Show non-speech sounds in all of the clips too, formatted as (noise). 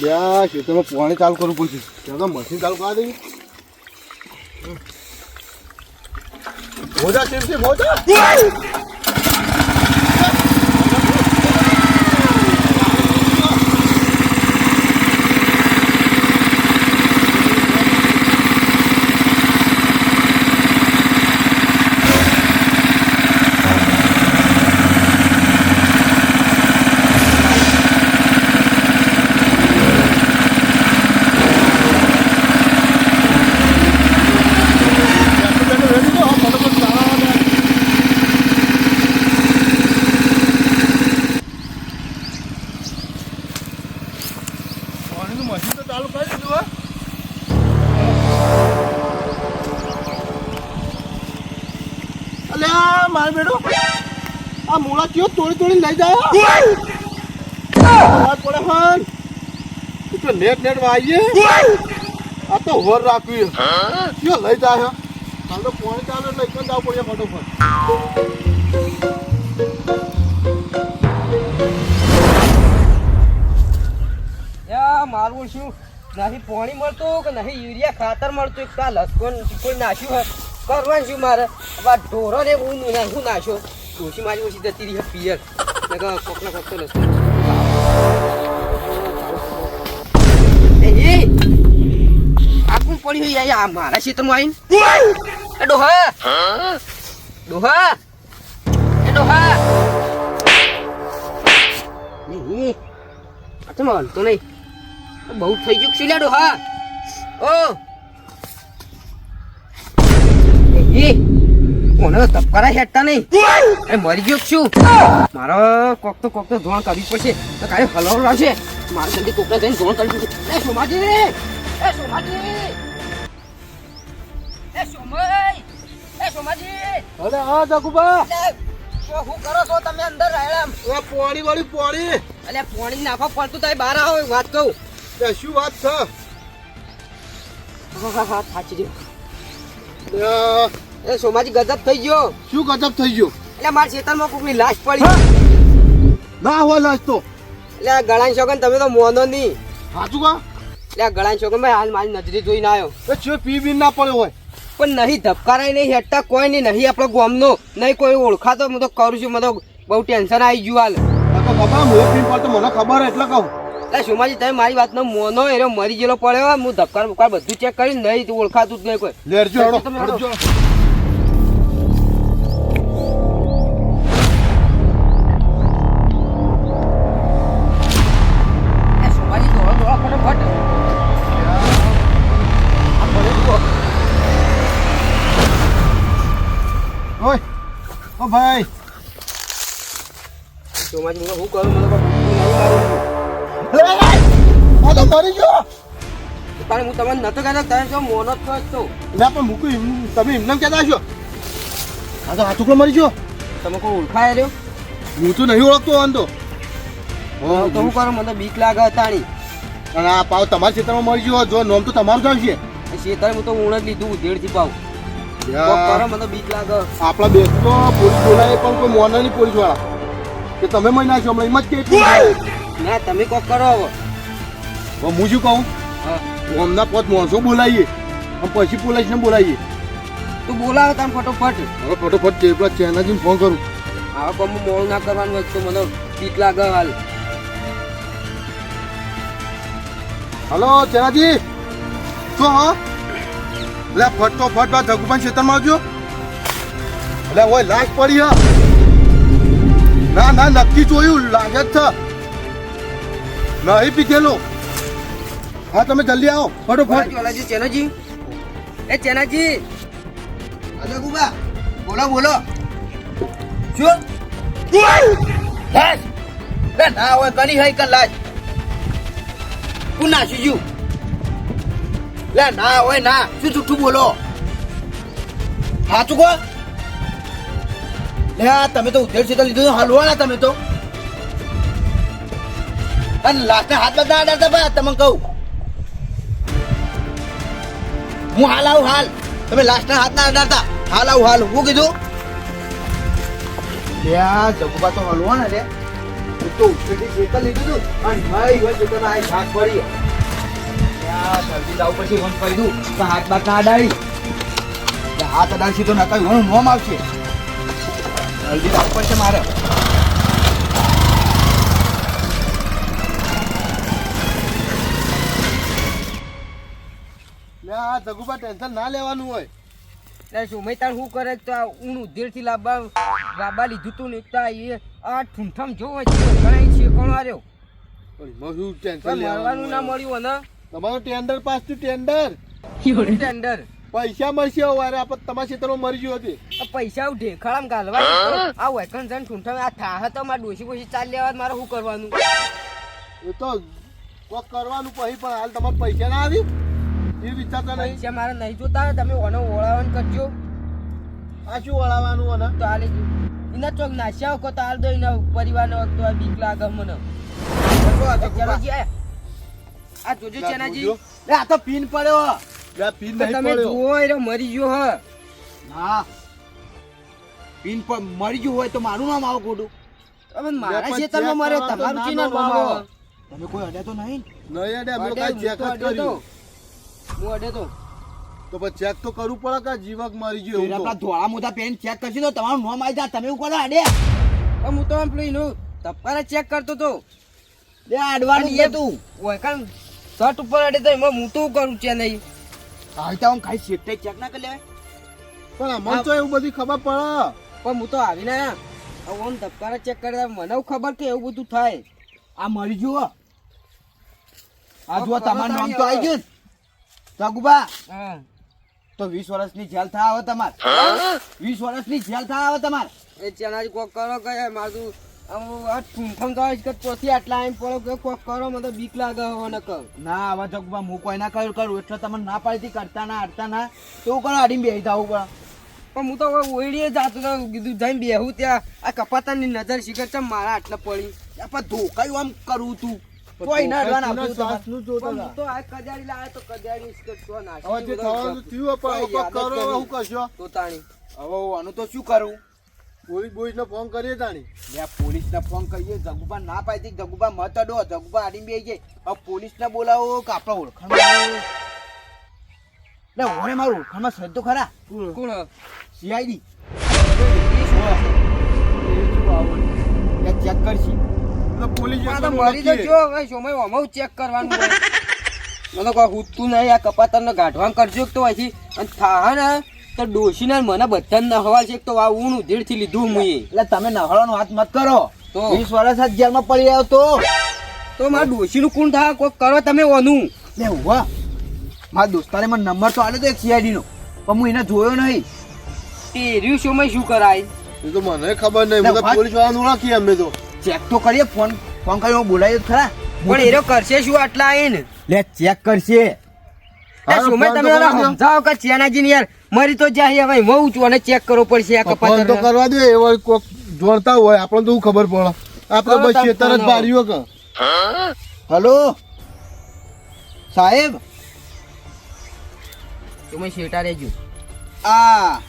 લ્યા ખેતરમાં પાણી ચાલુ કરવું પડશે. ત્યાં તો મશીન ચાલુ કરવા દઈએ મોજા કેમ છે મોજા રેડી તો ફટાફટ ચાલવા પાણીનું મશીન તો ચાલુ કરી દીધું હો અલ્યા માર બેડો આ મૂળા કયો તોડી તોડી લઈ જાઓ. પડે હન. તો નેટ નેટ વાઈએ. આ તો હોર રાખવી. કયો લઈ જાય હાલ તો પાણી ચાલે એટલે એકદમ જવું પડે ફટોફટ. યા મારું શું? નહીં પાણી મળતું કે નહીં યુરિયા ખાતર મળતું? એક લસકો કોઈ નાખ્યું હોય કરવાનું શું મારે? હવે આ ઢોરોને હું હું નાખ્યો? ડોશી મારી ઓછી જતી રહી પિયર? ને કે કોકના કોક તો લસકોન એ એ આ કોણ પડી હોય યાર આ મારા ક્ષેત્રમાં આવીને એ ડોહા ડોહા એ ડોહા એ, એ આ તો મળતો નહીં બહુ થઈ ગયું છે લેડો હા ઓ એ કોને તપકારા હેડતા નહીં? એ મરી ગયો છું મારો કોક તો કોક તો ધોણ કરવી પડશે. તો કાલે હલવાડો લાવશે મારે જલ્દી કોકને જઈને ધોણ કરવી પડશે. એ સોમાજી! એ સોમાજી! એ સોમાઈ! એ સોમાજી! અરે આ જગુબા! હું કરો છો તમે અંદર રહેલા આ પાણી વાળી પાણી! અલ્યા પોણી નાખો પડતું તો બહાર આવો વાત કહું. તે શું વાત છે? હા હા હા ગયો લ્યા, એ સોમાજી ગજબ થઈ ગયો. શું ગજબ થઈ ગયો? એટલે મારા ખેતરમાં કોકની લાશ પડી. ના હોય લાશ તો. એટલે ગળાની શોગન તમે તો મોનો નહીં. સાચું કા? એટલે ગળાની શોગન ભાઈ હાલ મારી નજરે જોઈને આવ્યો. એ છે પી બી ના પડ્યો હોય. પણ નહીં ધબકારાય નહીં હેઠતા કોઈ નહીં નહીં આપણો ગોમનો. નહીં કોઈ ઓળખાતો હું તો કરું છું મને તો બહુ ટેન્શન આવી ગયું હાલ. બાબા પડતો મને ખબર એટલે કહું. એટલે સોમાજી તમે મારી વાતનો મોનો એનો મરી ગયેલો પડ્યો હું ધબકાર બુકાર બધું ચેક કરી નહીં તો ઓળખાતું જ નહીં કોઈ. લેરજો તમે ઓ ભાઈ. સોમાજી હું કરું મને કોઈ નહીં મારું લે, લે. આ તો મરી ગયો. પણ હું તમને નતો કહેતો તમે જો મોનો છો તો ના પણ મૂકું તમે એમને કહેતા છો આ તો છોકરો મરી ગયો તમે કોઈ ઓળખાય રહ્યો? હું તો નહીં ઓળખતો વાંધો તો. હું કરું મને બીક લાગે તાણી અને આ પાવ તમારા ક્ષેત્રમાં મળી ગયો જો નોમ તો તમારું જ આવશે. શેતરે હું તો ઉણ જ લીધું ઉધેડથી પાવ. આપણા દેશ તો પોલીસ બોલાય પણ કોઈ મોના નહીં પોલીસવાળા કે તમે મરી નાખ્યો હમણાં એમ જ કે ના તમે કોક કરો હવે. હું શું કહું? અમદાવાદ પોત માણસો બોલાવીએ અને પછી પોલીસને બોલાવીએ તું બોલાવો તમે ફટોફટ. હવે ફટોફટ જે પેલા ચેનાજીને ફોન કરું. આવા કોમ મોડું ના કરવાનું હોય તો મને બીક લાગે હાલ. હલો ચેનાજી? શું હા? એટલે ફટોફટ બા જગુભાઈ ક્ષેત્રમાં આવજો એટલે ઓય, લાશ પડી, હા. ના ના, નક્કી જોયું, લાગે જ છે. નહીં પીધેલો. હા, તમે જલ્દી આવો. ફટોફટ બોલાજી ઓલાજી ચેનાજી. એ, ચેનાજી. ધગુબા ગુબા બોલો બોલો. શું લાશ. લે, ના હોય, કની હઈ કર લાશ? કુ નાસી ગયું લે, ના ઉધેડ લીધું કહું. હું હાલ આવું, હાલ. તમે લાસ્ટના હાથ ના અડાડતા. હાલ આવું, હાલ. હું કીધું? જગુબા તો હલવાના રે તો ખેતર લીધું અને જલ્દી જાવ પછી વન કહી દઉં તો હાથ બાત ના અડાડી. હાથ અડાડશી તો નકર ઘણું નોમ આવશે જલ્દી જાવ પડશે મારે. આ જગુબા ટેન્શન ના લેવાનું હોય. એટલે સુમય તાર શું કરે તો આ ઊણ ઉધેરથી લાવવા લાંબા લીધું તું ને એક તો આ એ આ ઠૂંઠમ જો હોય છે ઘણા છે કોણ પણ ટેન્શન પણ ના મળ્યું ને? તમારું ટેન્ડર પાસ થયું ટેન્ડર ટેન્ડર પૈસા મળશે વારે આપણે તમારા ક્ષેત્રમાં મરી ગયું હતી આ પૈસા હું ઢેખાડામાં ગાલવા આ વેકન જણ ઠૂંઠા આ થાહ તો મારે ડોસી બોસી ચાલ લેવા મારે શું કરવાનું? એ તો કોક કરવાનું પછી પણ હાલ તમારે પૈસા ના આવી? એ વિચારતા નહીં. પૈસા મારે નહીં જોતા તમે ઓનો ઓળાવન કરજો. આ શું ઓળાવવાનું ઓને? તો હાલે એના ચોક નાશ્યા કો તો હાલ દો એના પરિવારનો વખત આ બીક લાગે મને. ચાલો જી આ જોજો ચેનાજી. લે આ તો પીન પડ્યો. લે પીન નહીં તમે જુઓ એરો મરી ગયો હ. ના. પીન પર મરી ગયો હોય તો મારું નામ આવો ખોટું. તમે મારા ખેતરમાં મરે તમારું ચીના નામ આવે. તમે કોઈ અડે તો નહીં? નહીં અડે અમે અડે, ચેક જ તો કર્યું. હું અડે તો. તો પછી ચેક તો કરવું પડે કે જીવક મરી ગયો એવું આપણા તો. ધોળા મોટા પેન ચેક કરશે તો તમારું નામ આવી જાય. તમે એવું કરો અડે. પણ હું તો આમ પેલું તપારે ચેક કરતો તો. લે આડવાનું તું ઓય કાં શર્ટ ઉપર અડે તો એમાં હું તો કરું છે નહીં? આવી તો ખાઈ શેઠ ચેક ના કરી લેવાય. પણ અમને તો એવું બધી ખબર પડે. પણ હું તો આવી ના આમ ધબકારા ચેક કરતા મને ખબર કે એવું બધું થાય. આ મરી જુઓ આ જુઓ તમારું નામ તો આવી ગયું ને. જગુબા તો વીસ વર્ષની જેલ થાય આવે તમારે. વીસ વર્ષની જેલ થાય આવે તમારે. એ ચેનાજ કોક કરો કે મારું ઠૂંઠમ તો કે ચોથી આટલા આવીને પડો કે કોક કરો મને બીક લાગે હવે ન કહું ના હવે જગુબા હું કોઈ ના કરું કરું એટલે તમને ના પાડતી કરતા ના અડતા ના તો કરો અડીને બેસી જવું પડે પણ? હું તો હવે જાતો તો કીધું જઈને બેહું ત્યાં. આ કપાતાની નજર શિખર છે મારા આટલા પડી. પણ ધોકાયું આમ કરું તું. કોઈ ના અડવા ના કોકના આપતું તમારે. શ્વાસનું જોતા પણ હું હતા. તો આ કજાડી લાવે તો કજાડી શિખર તો નાખી હવે થયું પણ કરો હવે શું તો તાણી હવે આનું તો શું કરું? પોલીસ બોલીસ ફોન કરીએ તાણી. લે પોલીસ ફોન કરીએ. જગુબા ના પાડતી જગુબા મત અડો. જગુબા આડીને બેસી જાય. હવે પોલીસ બોલાવો કે આપણા ઓળખાણ લે ઓરે મારું ઓળખાણમાં સર ખરા. કોણ? સીઆઈડી. એ શું હશે? ચેક કરશી. મરી. સમય કરવાનું મને કોઈ હુતું નહીં. આ કપાતરને ગાઢવાનું કરજો તો અહીંથી. અને થાહા ને. તો ડોશીને ને મને બધાને નહવા છે તો આ ઊણ ઉધેડથી લીધું મુએ એટલે તમે નહવાનો હાથ મત કરો. તો? વીસ વર્ષ જ જેલમાં પડી રહ્યો તો? તો મારા ડોશીનું કોણ થાય કોઈ કરો તમે ઓનું. લે ઊભા. મારા દોસ્તારે મને નંબર તો આલ્યો તો એક સીઆઈડી નો. પણ હું એને જોયો નહીં. તે શું મેં શું કરાય? એ તો મને ખબર નહીં. મને પોલીસ વાળાને ઓળખીએ અમે તો. ચેક તો કરીએ ફોન ફોન કરીને હું બોલાવી તો ખરા. પણ એરો કરશે શું આટલા આઈને? લે ચેક કરશે. તમે ઓલા કરવા દો. સમજાવો કે ચેનાજી ને યાર? મરી તો જાય હવે હું છું અને ચેક કરવો પડશે આ ફોન તો કરવા દે એવો કોક જોડતા હોય આપણને તો ખબર પડે? આપણે બસ ખેતર જ ફોન કે. હલો? સાહેબ? તમે શેટા રહેજો આ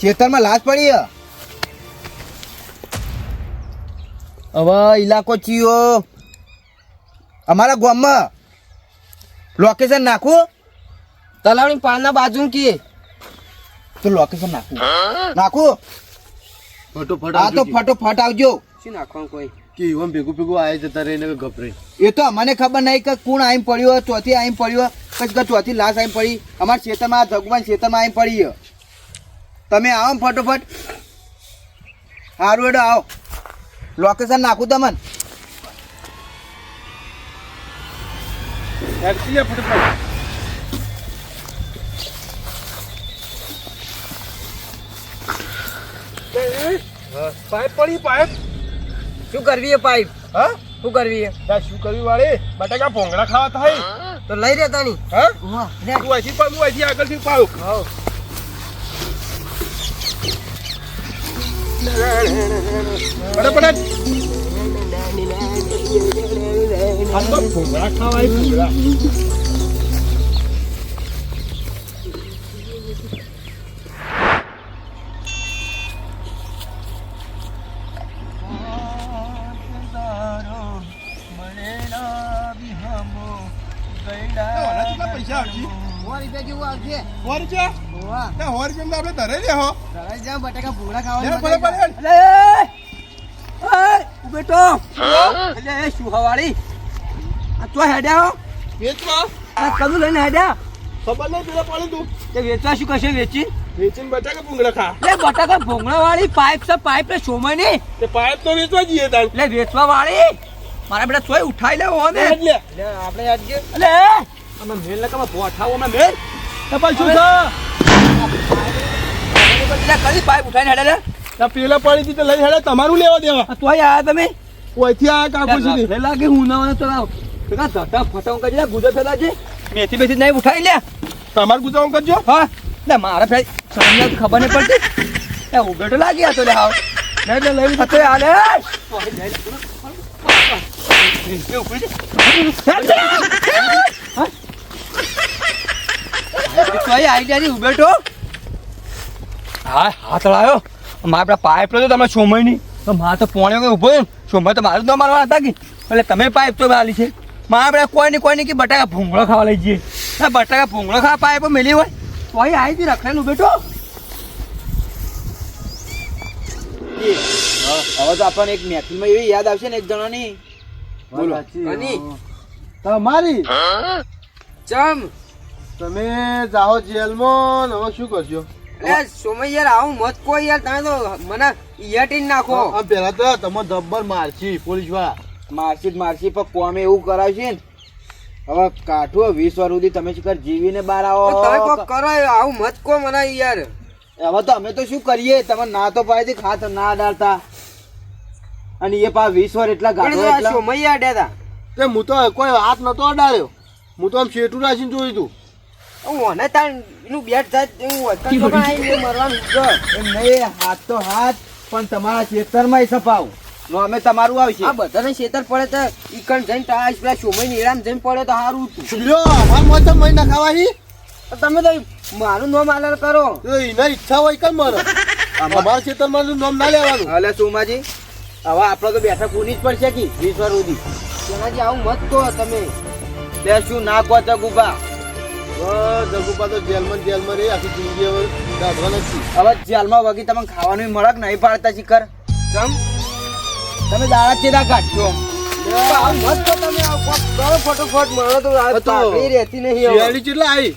ખેતરમાં લાશ પડી. હવે ઇલાકો ચિયો અમારા ગામમાં લોકેશન નાખું તલાવની પાળના બાજુ કી તો લોકેશન નાખું. નાખું ફટોફટ આ તો ફટોફટ આવજો. શું નાખવાનું કોઈ? કે ઈવન ભેગું ભેગું આવી જતા રહીને ગભરે એ તો અમને ખબર નહીં કે કોણ આઈમ પડ્યો ચોથી આઈમ પડ્યો કે ચોથી લાશ આઈમ પડી. અમારા ખેતરમાં ભગવાન ખેતરમાં આઈમ પડી તમે આવો ફટોફટ. સારું એડો આવો. લોકેશન નાખું તમને. પાઇપ પડી પાઇપ. શું કરવી એ પાઇપ? હા? શું કરવી એ? શું કરવી વાળી? બટાકા ભોંગડા ખાવા થાય. તો લઈ રહેતા તાણી. હા. તું અહીંથી પણ હું અહીંથી આગળથી પાડું. હા ફટાફટ આ તો ભૂંગળા ખાવાય ભૂંગળા આપડે ધરે લે હો બટાકા ભૂંગળા ખાવા બેટો. એટલે એ શું હવાળી આ તો હેડ્યા હો. વેચવા? આ કદું લઈને હેડ્યા. ખબર નહીં પેલા પાડી તું તે વેચવા શું કશે વેચી? વેચીને બટાકા ભૂંગળા ખા. લે બટાકા ભૂંગળા વાળી પાઇપ છે પાઇપ ને સોમય નહીં. તે પાઇપ તો વેચવા જઈએ તાર. એટલે વેચવા વાળી મારા બેટા સોય ઉઠાઈ લેવો ને. લે આપણે આજે એટલે અમે મેલ ને કમા પોઠાવો અમે મેલ. તો શું છે? કરી પાઇપ ઉઠાઈને હેડે લે. પેલા પાણી થી લઈ હેડે તમારું લેવા દેવા. તો આયા તમે? ઓયથી આ કાકુ સુધી. લે લાગે હું ના તો લાવ. પેલા ધટા ફટાઉં કરી ગુજર ફેલા છે મેથી બેથી નહીં ઉઠાઈ લે. તમારું ગુજાઉં કરજો. હા. લે મારે ભાઈ સમજ ખબર નહીં પડતી. એ ઉગેટો લાગી આ તો લે હાવ લે લે લઈ થતો આ લે. આઈડિયા ની ઉભેટો હા. હાથ લાયો મારા પેલા પાઇપ તો તમે સોમયની તો મારે તો પોણે ઊભો છે સોમય તો મારે જ ન મારવા હતા કે? એટલે તમે પાઇપ તો આલી છે મારા પેલા કોઈ નહીં કોઈ નહીં કે બટાકા ભૂંગળો ખાવા લઈ જઈએ. આ બટાકા ભૂંગળો ખાવા પાઇપ મેલી હોય. તો અહીં આવી હતી રખડેલું બેટો. હવે તો આપણને એક મહેફિલમાં એવી યાદ આવશે ને એક જણાની. બોલો. તમારી ચમ. તમે જાઓ જેલમાં ને હવે શું કરશો? એટલે સોમય યાર આવું મત કોઈ યાર તમે તો મને નાખો. આ પેલા તો તમે જબ્બર મારશી પોલીસવાળા મારસી જ મારસી પણ કોમે એવું કરાવશે ને? હવે કાઠું વીસ વાર સુધી તમે શિખર જીવીને બહાર તમે આવો કોક કરો આવું મત કો મને યાર. હવે તો અમે તો શું કરીએ? તમે ના તો પાડી ખાત ના ડાળતા. અને એ પા વીસ વાર એટલા એટલા સોમય અડ્યા તે હું તો કોઈ હાથ નતો અડાડ્યો. હું તો આમ શેઠું રાખીને જોયું તું. મને તાણ એનું બેટ જાય હું તો આવીને મરવાનું. એમ નહીં હાથ તો હાથ પણ તમારા ખેતરમાં સપાવ. નો અમે તમારું આવશે. આ બધાને છેતર પડે તો ઈકણ જઈને ટાઈસ પેલા સોમય નીરામ જઈને પડે તો સારું હતું. લ્યો અમાર મોત મહિના ખાવા હી તમે તો મારું નામ આલર કરો. તો એના ઈચ્છા હોય કેમ મારો? અમારા ખેતરમાં નામ ના લેવાનું. હલે સોમાજી હવે આપણે તો બેઠક ઉની જ પડશે કે વીસ વાર સુધી. તેનાથી આવું મત કહો તમે. તે શું ના કહો જગુભા જગુપા તો જેલમાં જેલમાં રહી આખી જિંદગી હવે જેલમાં વગી તમને ખાવાનું મળક નહીં પાડતા શિખર. ચમ? તમે દાડા ચેડા કાઢશો. તમે કરો ફટોફટ મારો તો રહેતી નહીં કેટલા આવી?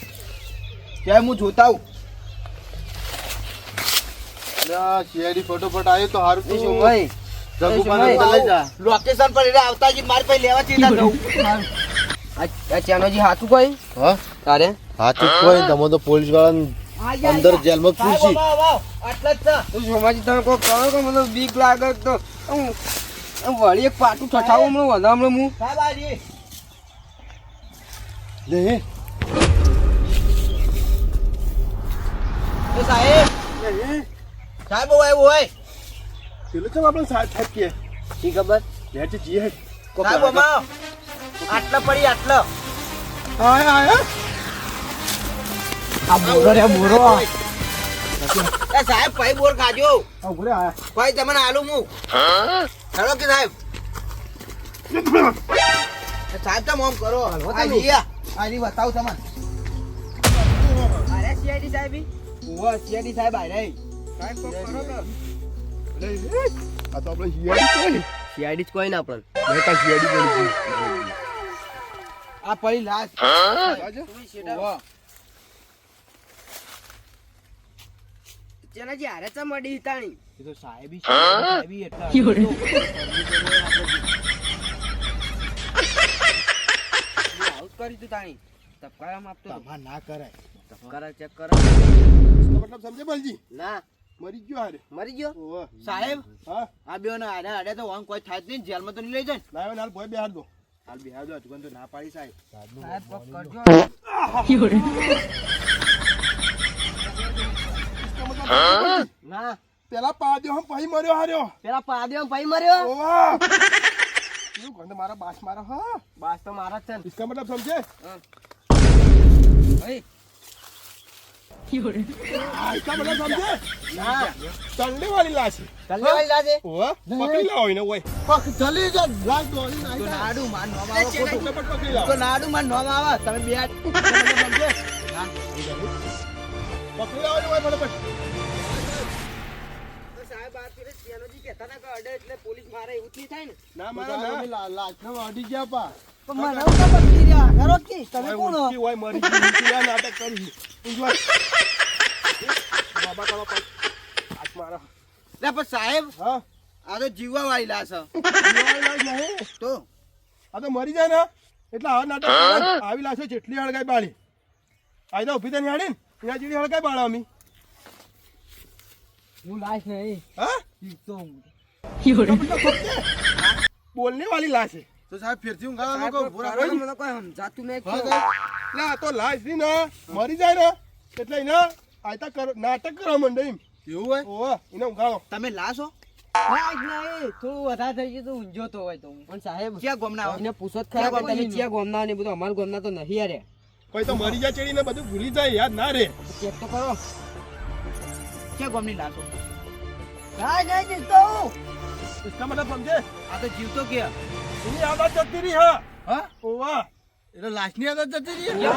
ત્યાં હું જોતા હું શિયાળી ફટોફટ આવી તો જગુપાને લઈ જા. લોકેશન પર એટલે આવતા જ મારી પાસે લેવા ચેડા જવું ચાનોજી હાથું કોઈ? હા? તારે? હા કોઈ તમે તો પોલીસવાળા અંદર જેલમાં પૂછી આટલા જ છે સોમાજી તમે કોઈ કરો કે મને બીક લાગે તો? હું હું વળી એક પાટું ઠઠાવું હમણાં વધારે હમણાં હું. સાહેબ. લે સાહેબ સાહેબ હોય હોય. પેલો ચમ આપણે સાહેબ સાહેબ કે શી ખબર? લે છે જી હે. સાહેબ અમા આટલા પડી આટલા. આયા આયા. આ બોરો રે બોરો. એ સાહેબ ભાઈ બોર ખાજો. ઉભરે આયા. ભાઈ તમને આલુ હું હેલો કે સાહેબ? સાહેબ તમે આમ કરો. તમે. આ જીયા આની બતાવું તમને. અરે સીઆઈડી સાહેબ ઓવા સીઆઈડી સાહેબ આ રહી સાહેબ કોક કરો તો. આ તો આપણે સીઆઈડી કોઈ. સીઆઈડી જ કોઈ ના પણ મેં કા સીઆઈડી બોલી છે આ પડી લાશ. ચલા જે હારે ચા મડી તાણી. તો સાહેબી સાહેબી કરી તું તાણી. તપકારામ આપતો તમા ના કરાય. તપકારા ચેક કરો મતલબ સમજે બલજી? ના. મરી ગયો હારે. મરી ગયો? સાહેબ? હા. આ બેનો હારે હારે તો વાંગ કોઈ થાય જ નહીં જેલમાં તો લઈ જાય લાવ્યો લાલ ભાઈ બેહાર દો. હાલ બિહાર દો હજુ તો ના પાડી સાહેબ. સાહેબ કરજો. ના. પેલા પાડ્યો હમ પહી મર્યો હાર્યો. પેલા પાડ્યો હમ પહી મર્યો? ઓવા. તું ગંદ મારા બાસ મારા હા? બાસ તો મારા જ છે ઇસકા મતલબ સમજે? હા. વાળી લાશ. પકડી લાવો ઓય. જા નાઈ માર તો માર તમે બે સમજે? (laughs) પકડી લાવો ઓય ફટાફટ. સાહેબ આ પેલે ચેનોજી કહેતા હતા કે અડે એટલે પોલીસ મારે એવું નહીં થાય ને. ના મારા તારે ના. વાઢી ગયા પા. મને રહ્યા? કી? તમે કોણ હો? હોય મરી ગઈ નાટક કરી ઊંચી બાબા તારો હાથ મારો. લે પણ સાહેબ હા? આ તો જીવવા વાળી લાશ તો? આ તો મરી જાય ને એટલે આવા નાટક આવી લાશે જેટલી હળગાઈ બાળી. આ તો ઊભી થઈને હાડી ને ત્યાં જેટલી હળગાઈ બાળો અમી. હું લાશ નહીં. હા? જીવતો હું. બોલને વાળી લાશ છે. તો સાહેબ ફેરથી હું ગાવા ઊભો રાખો. કોઈ મને કોઈ સમજાતું નહીં. ના આ તો થી ને મરી જાય ને એટલે એને આયતા કરો નાટક કરવા માંડે એમ. એવું હોય? ઓવા એને ઊંઘાડો તમે લાશો જીવતો નહીં. થોડું વધારે થઈ ગયું. ની આદત હા. હા? ઓવા. એટલે લાશની આદત જતી રહી?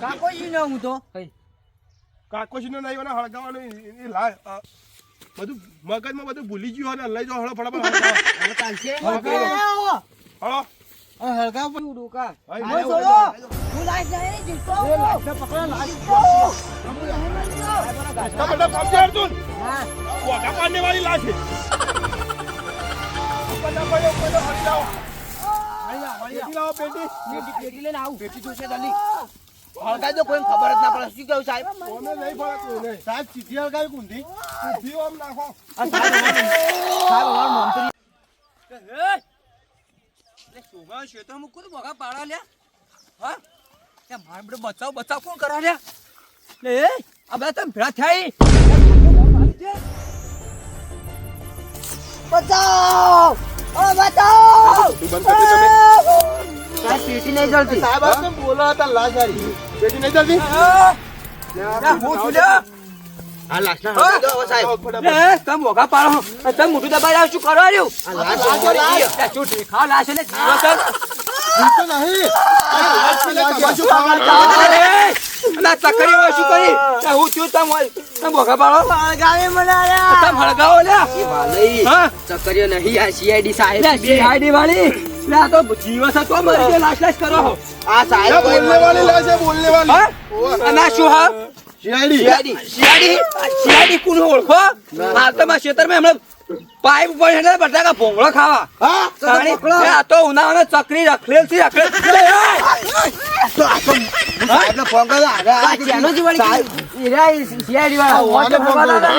કાકો ઈ ના હું તો. નહીં મને હળગાવાનું એ બધું મગજમાં બધું ભૂલી ગયું હોય લઈ જાઓ હળો ફટાફટ હળો પણ. રોકા હું લાશ જાય જીતો લાશ પકડા લાશ છે. હળગાવી દો કોઈ ખબર જ ના પડે શું કેવું સાહેબ કોને નહીં પડે સાહેબ સીધી હળગાવી કુંધી કુંધી ઓમ નાખો મોગા પાડા લ્યા હા કે માર બચાવ બચાવ કોણ કરા લ્યા લે આ બધા તમે ભેળા થઈ બચાવ ઓ બચાવ બંધ કરી તમે સાહેબ પેટી નહીં જલતી સાહેબ આ બોલો હતા લાશ? પેટી નહીં જલ્દી હું છું લ્યા આ લાશના હા? દો સાહેબ. લે તમે મોઘા પાડો અને તમે મોઢું દબાઈ રહ્યા શું કરો રહ્યું લાશ લાશ. ને જીવો છો? નહીં. આ લાશ શું ખાવાનું? ના હા ચકરીઓ નહીં આ સીઆઈડી સાહેબ વાળી. લે તો જીવસ હતો મરી ગયો લાશ લાશ કરો. આ સાહેબ બોલને વાળી બોલને શું હા? શિયાળી. CID CID કોને ઓળખો હાલ તો મારા ખેતરમાં હમણાં પાઇપ ઉપર હેઠળ બટાકા ભોંગળો ખાવા હા? તાણી, આ તો ઉનાળામાં ચકરી રખલેલથી રખલેલ તો આ એરા વાળા.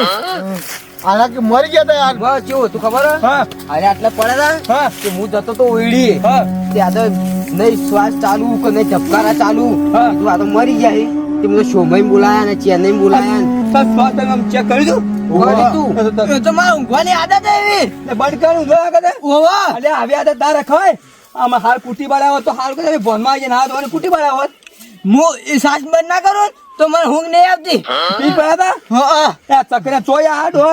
આના કે મરી ગયા તા યાર બસ કેવું હતું ખબર હા અરે આટલે પડ્યા હતા હા કે હું જતો તો ઓયડી હા ત્યાં તો નહીં શ્વાસ ચાલુ કે નહીં ધબકારા ચાલુ આ તો મરી ગયા છે. તે શોભાઈ બોલાયા ને ચેન્નઈ બોલાયા ને આમ ચેક કરી દઉં કરી તું. તો- તો- એ તો મારે ઊંઘવાની આદત એવી બંધ કર ઊંઘો કદે ઓવા અલે આવી આદત ના રખાય આમાં હાલ કુટી બાળ્યા હોત તો હાલ કદે ભોનમાં આવીને ના ધોવાની કુટી બાળ્યા હોત હું એ સાસ બંધ ના કરું તો મને ઊંઘ નહીં આવતી પી પડ્યા હા હતા ચકરે ચોયા હાડ હો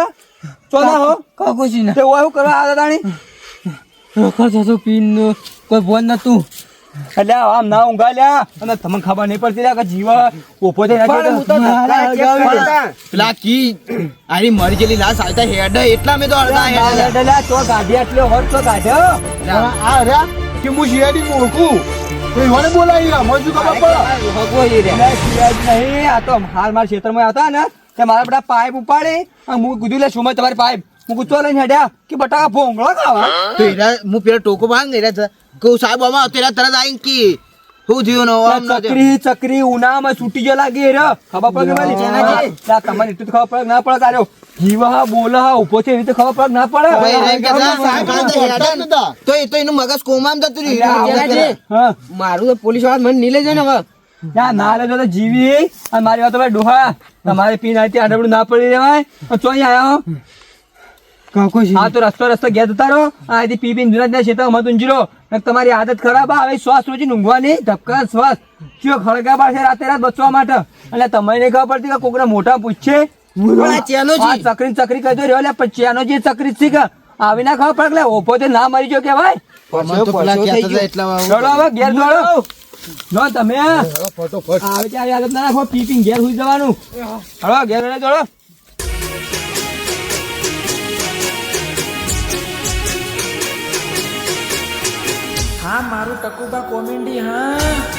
ચોના હો કાકુજી તે ઓય શું કરવા આદત આની રખડ જતો પીન કોઈ બોલ નતું એટલે આમ ના ઊંઘા લ્યા અને તમને ખબર નહીં પડતી લ્યા કે જીવ ઓપો થઈ. પેલા કી આની મરી ગયેલી લાશ આવતા હેડ એટલા મેં તો અડધા હેડ લ્યા, તો ગાડી આટલો હોત તો કાઢ્યો આ રહ્યા કે હું શિયાળી ઓળખું તો બોલાવી રહ્યા મને શું ખબર પડે? ભગવો એ રે એટલે શિવાજી નહીં આ તો હાલ મારા ક્ષેત્રમાં આવતા ને તે મારા બધા પાઇપ ઉપાડી અને હું કીધું લે શું તમારી પાઇપ? હું લઈને હેડ્યા કે બટાકા ભોંગળો ખાવા. તો એરા હું પેલા ટોકો ભાંગ એરા કહું સાહેબ આમાં અત્યારે તરત આવીને કી શું થયું આમ ચકરી ચકરી ઉનામાં છૂટી જો લાગી રે ખબર પડે મારી ના. તમારે એટલું ખબર પડે ના પડે તારો. જીવા બોલા ઊભો છે એવી ખબર પડે ના પડે? તો એ તો એનું મગજ કોમામ જતું રહ્યું. મારું તો પોલીસવાળા મને નહીં લઈ જાય ને હવે. ના ના લેજો તો જીવી. અને મારી વાત ડોહા. તમારે પીન આથી આડબડું ના પડી રહેવાય. તો ચોઈ આયો કાકો હા તો રસ્તો રસ્તો ઘેર જતા રહો. પી પીને જુના ખેતર મત ઊંચી તમારી આદત ખરાબ આવે શ્વાસ રોજી ઊંઘવા ધબકા શ્વાસ. કયો ખળગા પાડશે રાતે રાત બચવા માટે. એટલે તમને નહીં ખબર પડતી કે કોકને મોટા પૂછશે ચકરી ચકરી કહી દો રહ્યો પણ ચેનો જે ચકરી છે કે આવી ના ખબર પડે એટલે ઓપો તો ના મરી ગયો. દોડો હવે ઘેર દોડો. જો તમે આવે ત્યારે આદત ના રાખો પી ઘેર સુઈ જવાનું. હળો ઘેર વળે હા મારું ટકુબા કોમેડી હા.